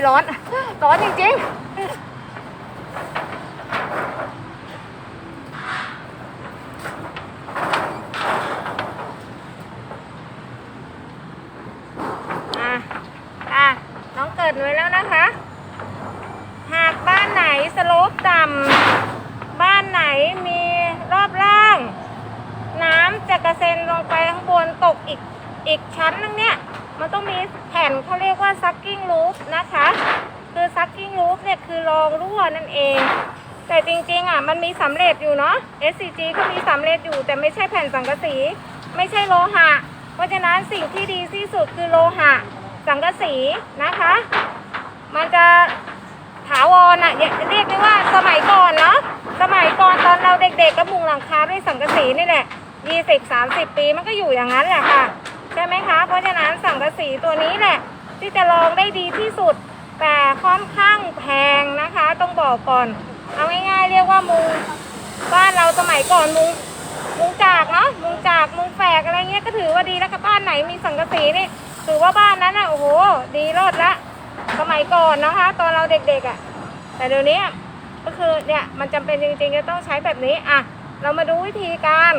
ยร้อน ร้อนจริงๆอะอะน้องเกิดไว้แล้วนะคะ หากบ้านไหนสโลปต่ำบ้านไหนมีรอบล่าง น้ำจะกระเซ็นลงไปข้างบนตกอีกอีกชั้นนึงเนี่ย มันต้องมีแผ่นเขาเรียกว่า sucking roof นะคะ คือ sucking roof เนี่ยคือรองรั่วนั่นเอง แต่จริงๆอะมันมีสำเร็จอยู่เนาะ SCG ก็มีสำเร็จอยู่ แต่ไม่ใช่แผ่นสังกะสี ไม่ใช่โลหะ เพราะฉะนั้นสิ่งที่ดีที่สุดคือโลหะ สังกะสีนะคะ มันจะถาวรอะเรียกเรียกได้ว่าสมัยก่อนเนาะสมัยก่อนตอนเราเด็กๆก็มุงหลังคาด้วยสังกะสีนี่แหละยี่สิบสามสิบปีมันก็อยู่อย่างนั้นแหละค่ะ ใช่ไหมคะ เพราะฉะนั้นสังกะสีตัวนี้แหละ ที่จะลองได้ดีที่สุด แต่ค่อนข้างแพงนะคะ ต้องบอกก่อน เอาง่ายๆเรียกว่ามุงบ้านเราสมัยก่อนมุงมุงจากเนาะมุงจากมุงแฝกอะไรเงี้ยก็ถือว่าดีแล้วก็บ้านไหนมีสังกะสีนี่ถือว่าบ้านนั้นอะโอ้โห ดีรอดละสมัยก่อนนะคะ ตอนเราเด็กๆอะ่ะ แต่เดี๋ยวนี้ก็คือเนี่ยมันจำเป็นจริงๆจะต้องใช้แบบนี้อะเรามาดูวิธีการ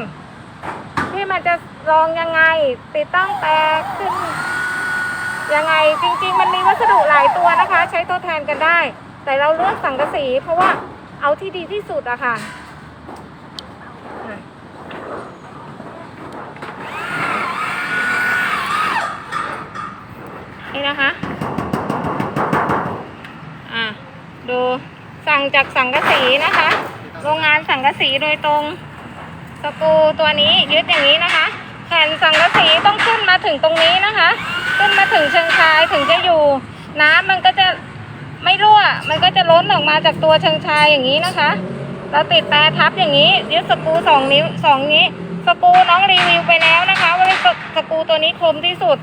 ที่มันจะ ลองยังไง ติดตั้งแปลขึ้น ยังไงจริง ๆ มันมีวัสดุหลายตัวนะคะ ใช้ทดแทนกันได้ แต่เราเลือกสังกะสี เพราะว่าเอาที่ดีที่สุดอะค่ะอะนี่นะคะ อะ ดูสั่งจากสังกะสีนะคะ โรงงานสังกะสีโดยตรง สกูตัวนี้ยึดอย่างนี้นะคะ แผ่นสังกะสีต้องขึ้นมาถึงตรงนี้นะคะ ขึ้นมาถึงเชิงชายถึงจะอยู่ น้ำมันก็จะไม่รั่ว มันก็จะล้นออกมาจากตัวเชิงชายอย่างนี้นะคะ เราติดแปรทับอย่างนี้ยึดสกูสองนิ้วสองนี้สกูน้องรีวิวไปแล้วนะคะ ว่าสสกูตัวนี้คมที่สุด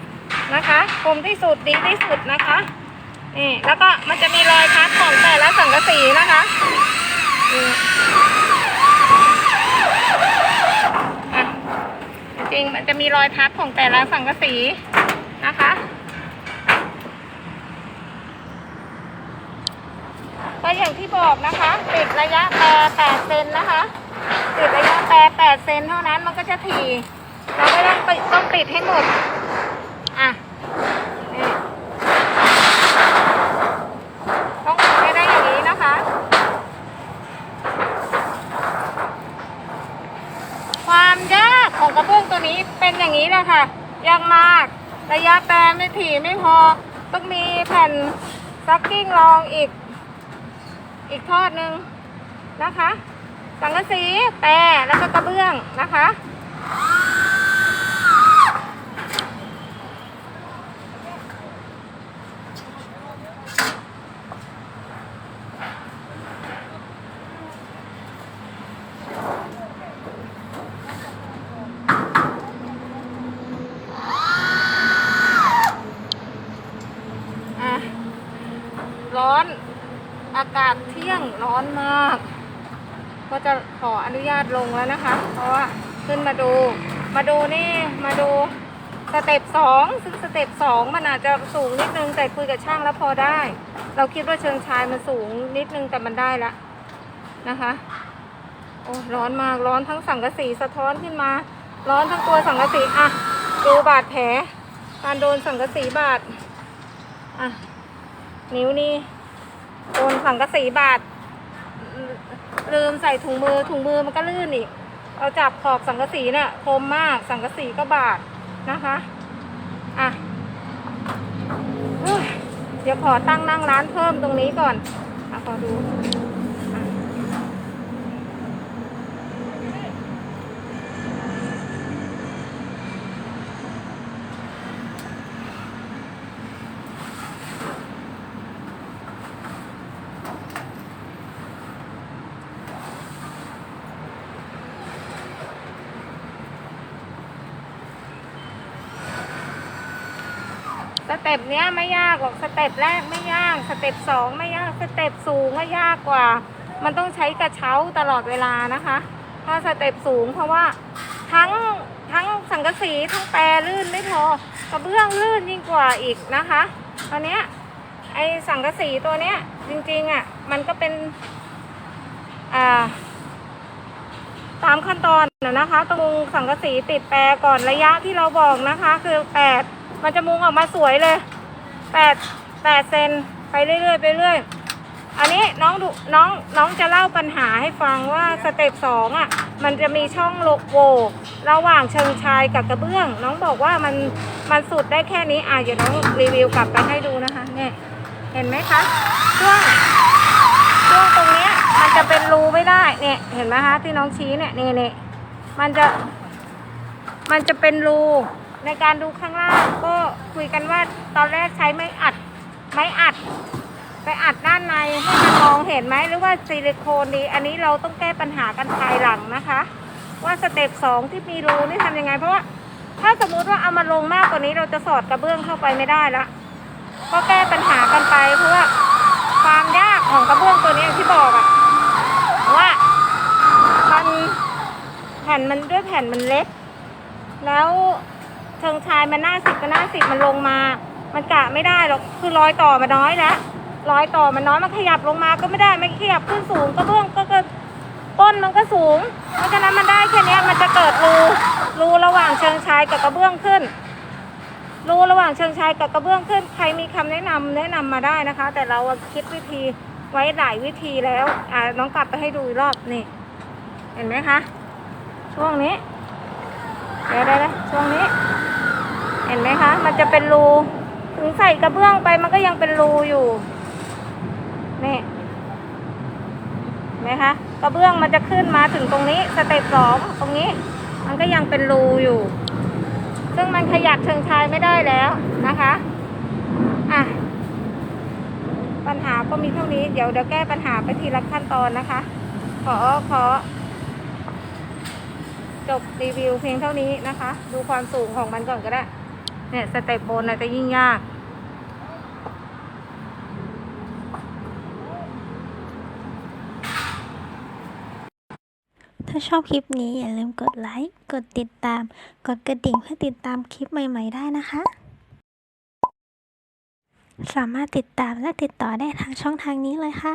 นะคะคมที่สุดดีที่สุดนะคะนี่แล้วก็มันจะมีรอยพัดของแต่ละสังกะสีนะคะอะจริงๆ มันจะมีรอยพับของแต่ละสังกะสีนะคะ ก็อย่างที่บอกนะคะ ติดระยะแปร8เซนนะคะ ติดระยะแปร8เซนเท่านั้นมันก็จะถี่ เราก็ต้องต้องติดให้หมด อะนี่ ต้องทำให้ได้อย่างนี้นะคะ ความยาก ของกระเบื้องตัวนี้เป็นอย่างนี้แหละค่ะยากมากระยะแปรไม่ถี่ไม่พอ ต้องมีแผ่นซักกิ้งรองอีก อีกทอดหนึ่งนะคะ สังกะสีแปรแล้วก็กระเบื้องนะคะอะร้อนอากาศเที่ยงร้อนมาก ก็จะขออนุญาตลงแล้วนะคะ เพราะว่าขึ้นมาดู มาดูนี่มาดูสเต็ปสองซึ่งสเต็ปสองมันอาจจะสูงนิดนึงแต่คุยกับช่างแล้วพอได้ เราคิดว่าเชิงชายมันสูงนิดนึงแต่มันได้แล้วนะคะ โอ้ร้อนมากร้อนทั้งสังกะสีสะท้อนขึ้นมา ร้อนทั้งตัวสังกะสีอะดูบาดแผลการโดนสังกะสีบาดอะนิ้วนี่ โดนสังกะสีบาดลืมใส่ถุงมือถุงมือมันก็ลื่นอีก เอาจับขอบสังกะสีเนี่ยคมมากสังกะสีก็บาดนะคะ อะเฮ้ยเดี๋ยวขอตั้งนั่งร้านเพิ่มตรงนี้ก่อนอะขอดู สเต็ปเนี้ยไม่ยากหรอกสเต็ปแรกไม่ยาก สเต็ปสองไม่ยากสเต็ปสูงก็ยากกว่า มันต้องใช้กระเช้าตลอดเวลานะคะ ถ้าสเต็ปสูงเพราะว่าทั้งทั้งสังกะสีทั้งแปรลื่นไม่พอกระเบื้องลื่นยิ่งกว่าอีกนะคะตอนเนี้ยไอสังกะสีตัวเนี้ยจริงๆอะมันก็เป็นอ่าตามขั้นตอนนะคะต้องมุงสังกะสีติดแปรก่อนระยะที่เราบอกนะคะ คือแปด มันจะมุงออกมาสวยเลยแปดแปดเซนไปเรื่อยๆไปเรื่อยอันนี้น้องดูน้องน้องจะเล่าปัญหาให้ฟังว่าสเต็ปสองอะมันจะมีช่องโลโวระหว่างเชิงชายกับกระเบื้อง น้องบอกว่ามันมันสุดได้แค่นี้อะเดี๋ยวน้องรีวิวกลับไปให้ดูนะคะเนี่ยเห็นไหมคะช่วงช่วงตรงเนี้ยมันจะเป็นรูไม่ได้เนี่ยเห็นไหมคะที่น้องชี้เนี่ยนี่นี่มันจะมันจะเป็นรู ในการดูข้างล่างก็คุยกันว่าตอนแรกใช้ไม้อัด ไม้อัด ไปอัดด้านในให้มันมองเห็นไหมหรือว่าซิลิโคนดี อันนี้เราต้องแก้ปัญหากันภายหลังนะคะ ว่าสเต็ปสองที่มีรูนี่ทำยังไง เพราะว่าถ้าสมมุติว่าเอามาลงมากกว่านี้เราจะสอดกระเบื้องเข้าไปไม่ได้ละก็แก้ปัญหากันไปเพราะว่าความยากของกระเบื้องตัวนี้อย่างที่บอกอะว่ามันแผ่นมันด้วยแผ่นมันเล็ก แล้ว เชิงชายมันหน้าสิบกับหน้าสิบมันลงมา มันกะไม่ได้หรอกคือรอยต่อมันน้อยแล้วรอยต่อมันน้อยมันขยับลงมาก็ไม่ได้มันขยับขึ้นสูงก็เบื้องก็กิดต้นมันก็สูง เพราะฉะนั้นมันได้แค่นี้มันจะเกิดรูรูระหว่างเชิงชายกับกระเบื้องขึ้นรูระหว่างเชิงชายกับกระเบื้องขึ้น ใครมีคำแนะนำแนะนำมาได้นะคะ แต่เราคิดวิธีไว้หลายวิธีแล้วอ่าน้องกลับไปให้ดูอีกรอบนี่ เห็นไหมคะ ช่วงนี้เดี๋ยวได้ช่วงนี้ เห็นไหมคะ มันจะเป็นรู ถึงใส่กระเบื้องไปมันก็ยังเป็นรูอยู่ นี่เห็นไหมคะ กระเบื้องมันจะขึ้นมาถึงตรงนี้ สเต็ปสองตรงนี้ มันก็ยังเป็นรูอยู่ ซึ่งมันขยับเชิงชายไม่ได้แล้วนะคะ อะ ปัญหาก็มีเท่านี้ เดี๋ยวเดี๋ยวแก้ปัญหาไปทีละขั้นตอนนะคะ ขอขอจบรีวิวเพียงเท่านี้นะคะ ดูความสูงของมันก่อนก็ได้ เนี่ยสเต็ปบนน่ะจะยิ่งยาก ถ้าชอบคลิปนี้อย่าลืมกดไลค์ กดติดตาม กดกระดิ่งเพื่อติดตามคลิปใหม่ ๆ ได้นะคะ สามารถติดตามและติดต่อได้ทางช่องทางนี้เลยค่ะ